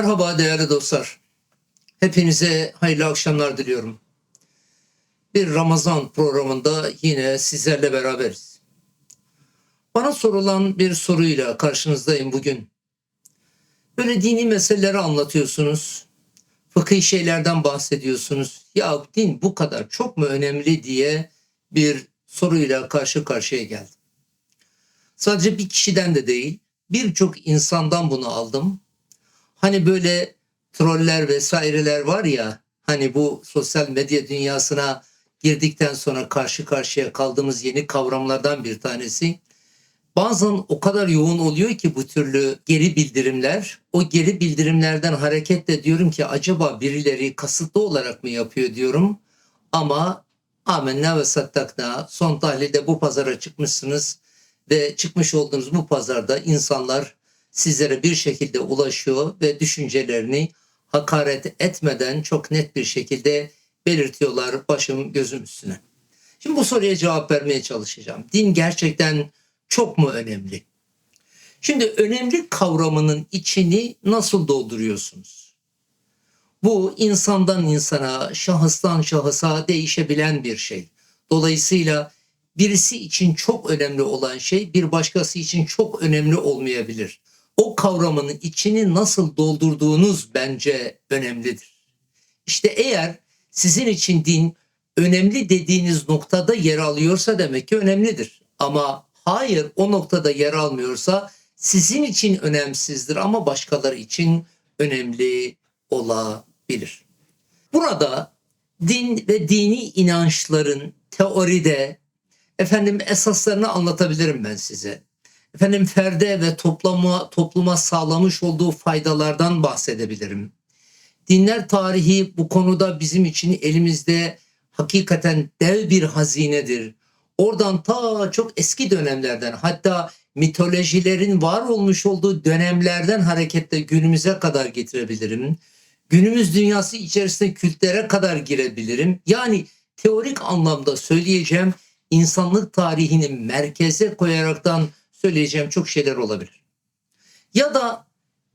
Merhaba değerli dostlar. Hepinize hayırlı akşamlar diliyorum. Bir Ramazan programında yine sizlerle beraberiz. Bana sorulan bir soruyla karşınızdayım bugün. Böyle dini meseleleri anlatıyorsunuz. Fıkhi şeylerden bahsediyorsunuz. Ya din bu kadar çok mu önemli diye bir soruyla karşı karşıya geldim. Sadece bir kişiden de değil, birçok insandan bunu aldım hani böyle troller vesaireler var ya hani bu sosyal medya dünyasına girdikten sonra karşı karşıya kaldığımız yeni kavramlardan bir tanesi. Bazen o kadar yoğun oluyor ki bu türlü geri bildirimler. O geri bildirimlerden hareketle diyorum ki acaba birileri kasıtlı olarak mı yapıyor diyorum. Ama amenna ve sattakna son tahlilde bu pazara çıkmışsınız ve çıkmış olduğunuz bu pazarda insanlar sizlere bir şekilde ulaşıyor ve düşüncelerini hakaret etmeden çok net bir şekilde belirtiyorlar başım gözüm üstüne. Şimdi bu soruya cevap vermeye çalışacağım. Din gerçekten çok mu önemli? Şimdi önemli kavramının içini nasıl dolduruyorsunuz? Bu insandan insana, şahıstan şahısa değişebilen bir şey. Dolayısıyla birisi için çok önemli olan şey bir başkası için çok önemli olmayabilir o kavramın içini nasıl doldurduğunuz bence önemlidir. İşte eğer sizin için din önemli dediğiniz noktada yer alıyorsa demek ki önemlidir. Ama hayır o noktada yer almıyorsa sizin için önemsizdir ama başkaları için önemli olabilir. Burada din ve dini inançların teoride efendim esaslarını anlatabilirim ben size efendim ferde ve topluma, topluma sağlamış olduğu faydalardan bahsedebilirim. Dinler tarihi bu konuda bizim için elimizde hakikaten dev bir hazinedir. Oradan ta çok eski dönemlerden hatta mitolojilerin var olmuş olduğu dönemlerden hareketle günümüze kadar getirebilirim. Günümüz dünyası içerisinde kültlere kadar girebilirim. Yani teorik anlamda söyleyeceğim insanlık tarihini merkeze koyaraktan söyleyeceğim çok şeyler olabilir. Ya da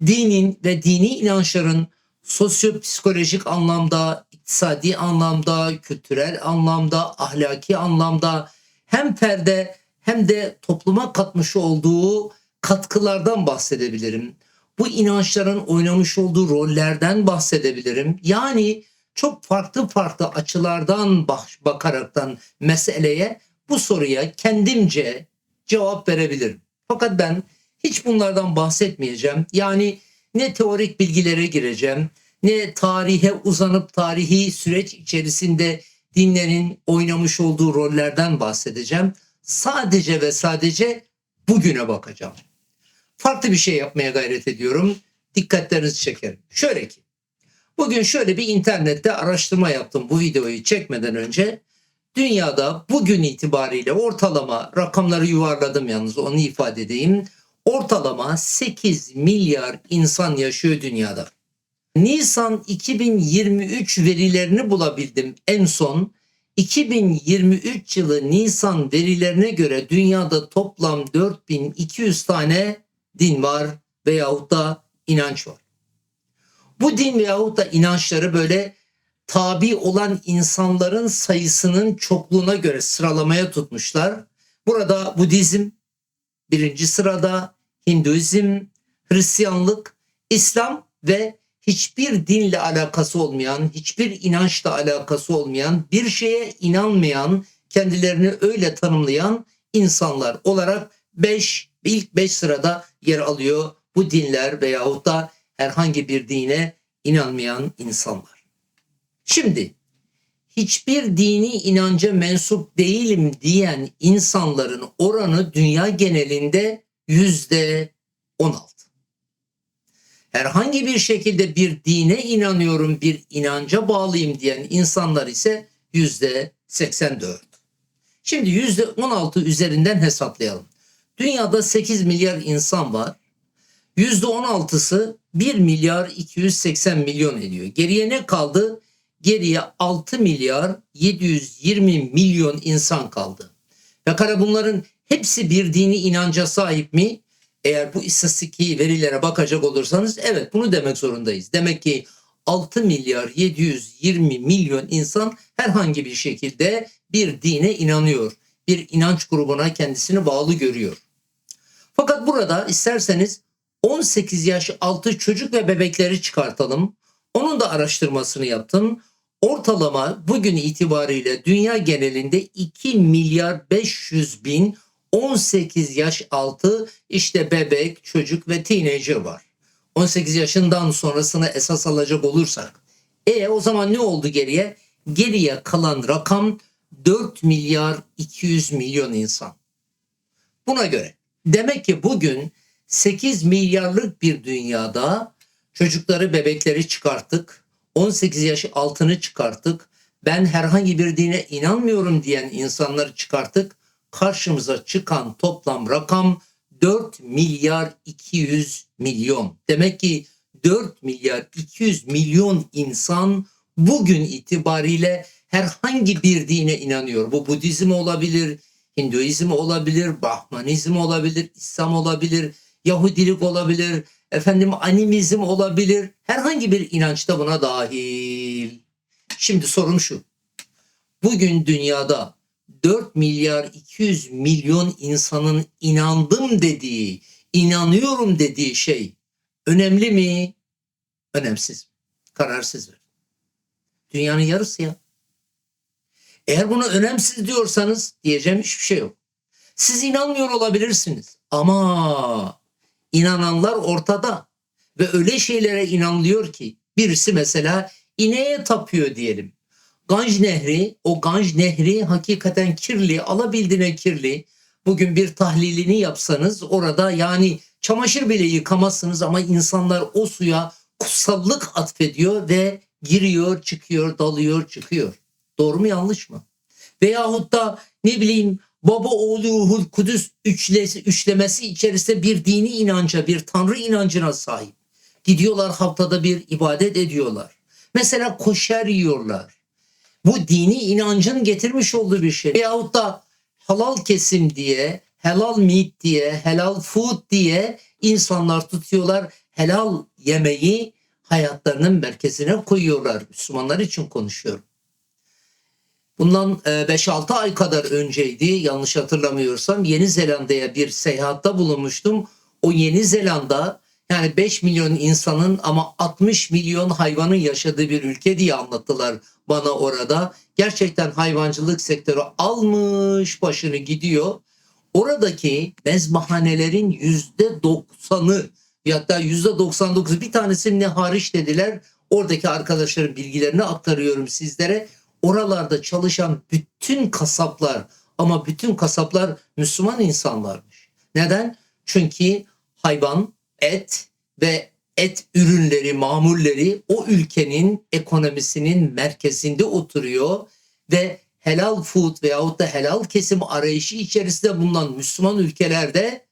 dinin ve dini inançların sosyopsikolojik anlamda, iktisadi anlamda, kültürel anlamda, ahlaki anlamda hem perde hem de topluma katmış olduğu katkılardan bahsedebilirim. Bu inançların oynamış olduğu rollerden bahsedebilirim. Yani çok farklı farklı açılardan bakaraktan meseleye bu soruya kendimce cevap verebilirim. Fakat ben hiç bunlardan bahsetmeyeceğim. Yani ne teorik bilgilere gireceğim, ne tarihe uzanıp tarihi süreç içerisinde dinlerin oynamış olduğu rollerden bahsedeceğim. Sadece ve sadece bugüne bakacağım. Farklı bir şey yapmaya gayret ediyorum. Dikkatlerinizi çekerim. Şöyle ki, bugün şöyle bir internette araştırma yaptım bu videoyu çekmeden önce dünyada bugün itibariyle ortalama rakamları yuvarladım yalnız onu ifade edeyim. Ortalama 8 milyar insan yaşıyor dünyada. Nisan 2023 verilerini bulabildim en son. 2023 yılı Nisan verilerine göre dünyada toplam 4200 tane din var veyahut da inanç var. Bu din veyahut da inançları böyle tabi olan insanların sayısının çokluğuna göre sıralamaya tutmuşlar. Burada Budizm birinci sırada, Hinduizm, Hristiyanlık, İslam ve hiçbir dinle alakası olmayan, hiçbir inançla alakası olmayan, bir şeye inanmayan, kendilerini öyle tanımlayan insanlar olarak 5 ilk 5 sırada yer alıyor bu dinler veyahut da herhangi bir dine inanmayan insanlar. Şimdi hiçbir dini inanca mensup değilim diyen insanların oranı dünya genelinde yüzde 16. Herhangi bir şekilde bir dine inanıyorum, bir inanca bağlıyım diyen insanlar ise yüzde 84. Şimdi yüzde 16 üzerinden hesaplayalım. Dünyada 8 milyar insan var. Yüzde 16'sı 1 milyar 280 milyon ediyor. Geriye ne kaldı? Geriye 6 milyar 720 milyon insan kaldı. Pekala bunların hepsi bir dini inanca sahip mi? Eğer bu istatistiki verilere bakacak olursanız evet bunu demek zorundayız. Demek ki 6 milyar 720 milyon insan herhangi bir şekilde bir dine inanıyor. Bir inanç grubuna kendisini bağlı görüyor. Fakat burada isterseniz 18 yaş altı çocuk ve bebekleri çıkartalım. Onun da araştırmasını yaptım. Ortalama bugün itibariyle dünya genelinde 2 milyar 500 bin 18 yaş altı işte bebek, çocuk ve teenager var. 18 yaşından sonrasını esas alacak olursak. E o zaman ne oldu geriye? Geriye kalan rakam 4 milyar 200 milyon insan. Buna göre demek ki bugün 8 milyarlık bir dünyada çocukları bebekleri çıkarttık. 18 yaş altını çıkarttık. Ben herhangi bir dine inanmıyorum diyen insanları çıkarttık. Karşımıza çıkan toplam rakam 4 milyar 200 milyon. Demek ki 4 milyar 200 milyon insan bugün itibariyle herhangi bir dine inanıyor. Bu Budizm olabilir, Hinduizm olabilir, Brahmanizm olabilir, İslam olabilir, Yahudilik olabilir, efendim animizm olabilir. Herhangi bir inanç da buna dahil. Şimdi sorum şu. Bugün dünyada 4 milyar 200 milyon insanın inandım dediği, inanıyorum dediği şey önemli mi? Önemsiz. Kararsız. Dünyanın yarısı ya. Eğer bunu önemsiz diyorsanız diyeceğim hiçbir şey yok. Siz inanmıyor olabilirsiniz ama inananlar ortada ve öyle şeylere inanılıyor ki birisi mesela ineğe tapıyor diyelim. Ganj Nehri, o Ganj Nehri hakikaten kirli, alabildiğine kirli. Bugün bir tahlilini yapsanız orada yani çamaşır bile yıkamazsınız ama insanlar o suya kutsallık atfediyor ve giriyor, çıkıyor, dalıyor, çıkıyor. Doğru mu yanlış mı? Veyahut da ne bileyim baba oğlu ruhul kudüs üçlesi, üçlemesi içerisinde bir dini inanca, bir tanrı inancına sahip. Gidiyorlar haftada bir ibadet ediyorlar. Mesela koşer yiyorlar. Bu dini inancın getirmiş olduğu bir şey. Veyahut da halal kesim diye, helal meat diye, helal food diye insanlar tutuyorlar. Helal yemeği hayatlarının merkezine koyuyorlar. Müslümanlar için konuşuyorum. Bundan 5-6 ay kadar önceydi yanlış hatırlamıyorsam Yeni Zelanda'ya bir seyahatta bulunmuştum. O Yeni Zelanda yani 5 milyon insanın ama 60 milyon hayvanın yaşadığı bir ülke diye anlattılar bana orada. Gerçekten hayvancılık sektörü almış başını gidiyor. Oradaki mezbahanelerin yüzde doksanı hatta yüzde 99 bir tanesini ne hariç dediler. Oradaki arkadaşların bilgilerini aktarıyorum sizlere. Oralarda çalışan bütün kasaplar ama bütün kasaplar Müslüman insanlarmış. Neden? Çünkü hayvan, et ve et ürünleri, mamulleri o ülkenin ekonomisinin merkezinde oturuyor ve helal food veyahut da helal kesim arayışı içerisinde bulunan Müslüman ülkelerde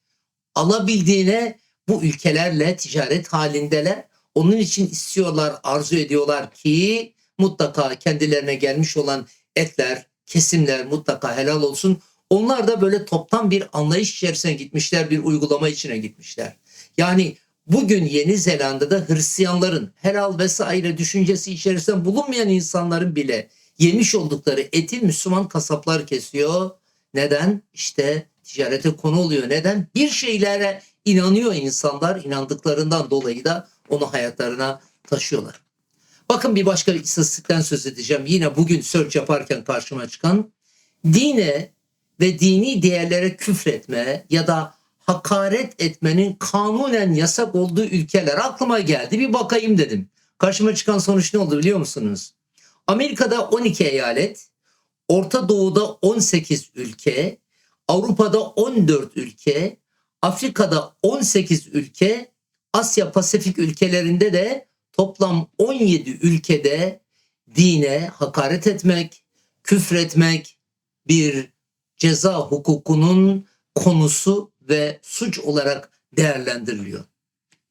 alabildiğine bu ülkelerle ticaret halindeler. Onun için istiyorlar, arzu ediyorlar ki mutlaka kendilerine gelmiş olan etler, kesimler mutlaka helal olsun. Onlar da böyle toptan bir anlayış içerisine gitmişler, bir uygulama içine gitmişler. Yani bugün Yeni Zelanda'da Hristiyanların helal vesaire düşüncesi içerisinde bulunmayan insanların bile yemiş oldukları eti Müslüman kasaplar kesiyor. Neden? İşte ticarete konu oluyor. Neden? Bir şeylere inanıyor insanlar. inandıklarından dolayı da onu hayatlarına taşıyorlar. Bakın bir başka istatistikten söz edeceğim. Yine bugün search yaparken karşıma çıkan dine ve dini değerlere küfretme ya da hakaret etmenin kanunen yasak olduğu ülkeler aklıma geldi. Bir bakayım dedim. Karşıma çıkan sonuç ne oldu biliyor musunuz? Amerika'da 12 eyalet, Orta Doğu'da 18 ülke, Avrupa'da 14 ülke, Afrika'da 18 ülke, Asya Pasifik ülkelerinde de toplam 17 ülkede dine hakaret etmek, küfretmek bir ceza hukukunun konusu ve suç olarak değerlendiriliyor.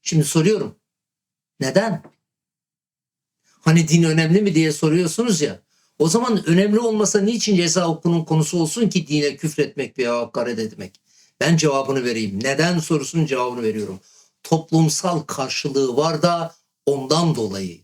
Şimdi soruyorum. Neden? Hani din önemli mi diye soruyorsunuz ya. O zaman önemli olmasa niçin ceza hukukunun konusu olsun ki dine küfretmek veya hakaret etmek? Ben cevabını vereyim. Neden sorusunun cevabını veriyorum. Toplumsal karşılığı var da ondan dolayı.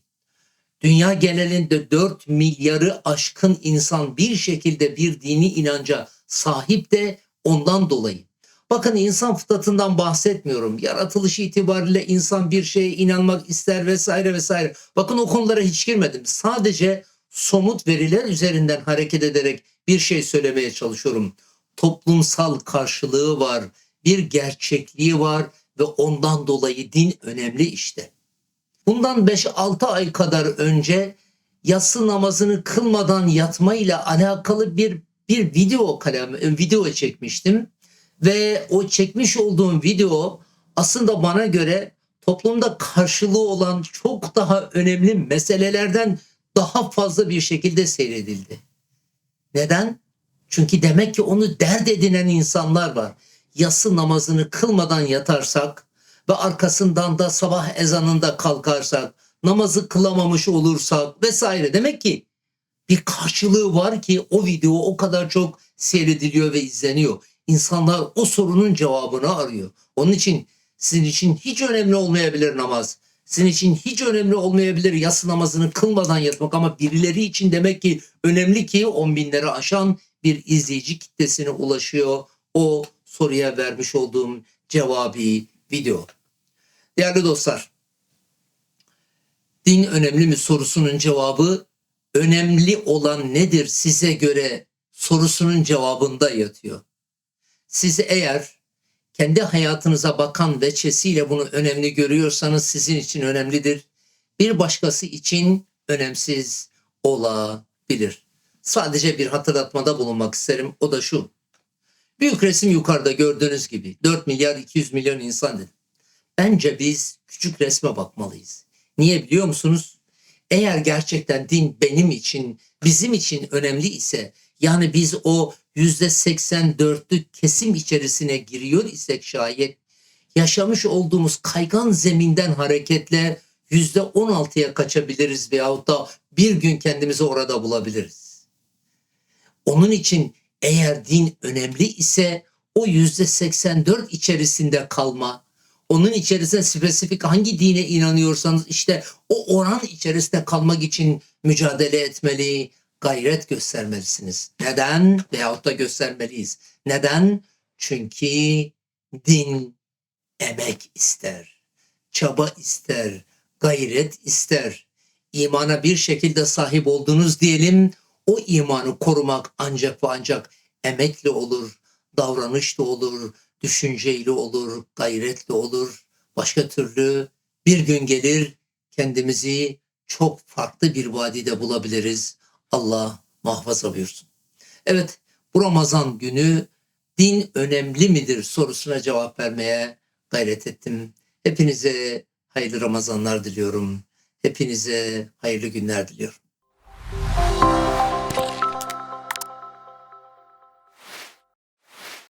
Dünya genelinde 4 milyarı aşkın insan bir şekilde bir dini inanca sahip de ondan dolayı. Bakın insan fıtratından bahsetmiyorum. Yaratılış itibariyle insan bir şeye inanmak ister vesaire vesaire. Bakın o konulara hiç girmedim. Sadece somut veriler üzerinden hareket ederek bir şey söylemeye çalışıyorum. Toplumsal karşılığı var, bir gerçekliği var ve ondan dolayı din önemli işte. Bundan 5-6 ay kadar önce yatsı namazını kılmadan yatmayla alakalı bir bir video kalem video çekmiştim ve o çekmiş olduğum video aslında bana göre toplumda karşılığı olan çok daha önemli meselelerden daha fazla bir şekilde seyredildi. Neden? Çünkü demek ki onu dert edinen insanlar var. Yatsı namazını kılmadan yatarsak ve arkasından da sabah ezanında kalkarsak, namazı kılamamış olursak vesaire demek ki bir karşılığı var ki o video o kadar çok seyrediliyor ve izleniyor. İnsanlar o sorunun cevabını arıyor. Onun için sizin için hiç önemli olmayabilir namaz. Sizin için hiç önemli olmayabilir yatsı namazını kılmadan yatmak ama birileri için demek ki önemli ki on binleri aşan bir izleyici kitlesine ulaşıyor o soruya vermiş olduğum cevabi video. Değerli dostlar, din önemli mi sorusunun cevabı önemli olan nedir size göre sorusunun cevabında yatıyor. Siz eğer kendi hayatınıza bakan veçesiyle bunu önemli görüyorsanız sizin için önemlidir. Bir başkası için önemsiz olabilir. Sadece bir hatırlatmada bulunmak isterim. O da şu. Büyük resim yukarıda gördüğünüz gibi 4 milyar 200 milyon insan dedim. Bence biz küçük resme bakmalıyız. Niye biliyor musunuz? Eğer gerçekten din benim için, bizim için önemli ise yani biz o yüzde 84'lük kesim içerisine giriyor isek şayet yaşamış olduğumuz kaygan zeminden hareketle yüzde 16'ya kaçabiliriz veyahut da bir gün kendimizi orada bulabiliriz. Onun için eğer din önemli ise o yüzde 84 içerisinde kalma, onun içerisinde spesifik hangi dine inanıyorsanız işte o oran içerisinde kalmak için mücadele etmeli, gayret göstermelisiniz. Neden? Veyahut da göstermeliyiz. Neden? Çünkü din emek ister, çaba ister, gayret ister. İmana bir şekilde sahip oldunuz diyelim, o imanı korumak ancak ve ancak emekle olur, davranışla olur, düşünceyle olur, gayretle olur. Başka türlü bir gün gelir kendimizi çok farklı bir vadide bulabiliriz. Allah muhafaza buyursun. Evet bu Ramazan günü din önemli midir sorusuna cevap vermeye gayret ettim. Hepinize hayırlı Ramazanlar diliyorum. Hepinize hayırlı günler diliyorum.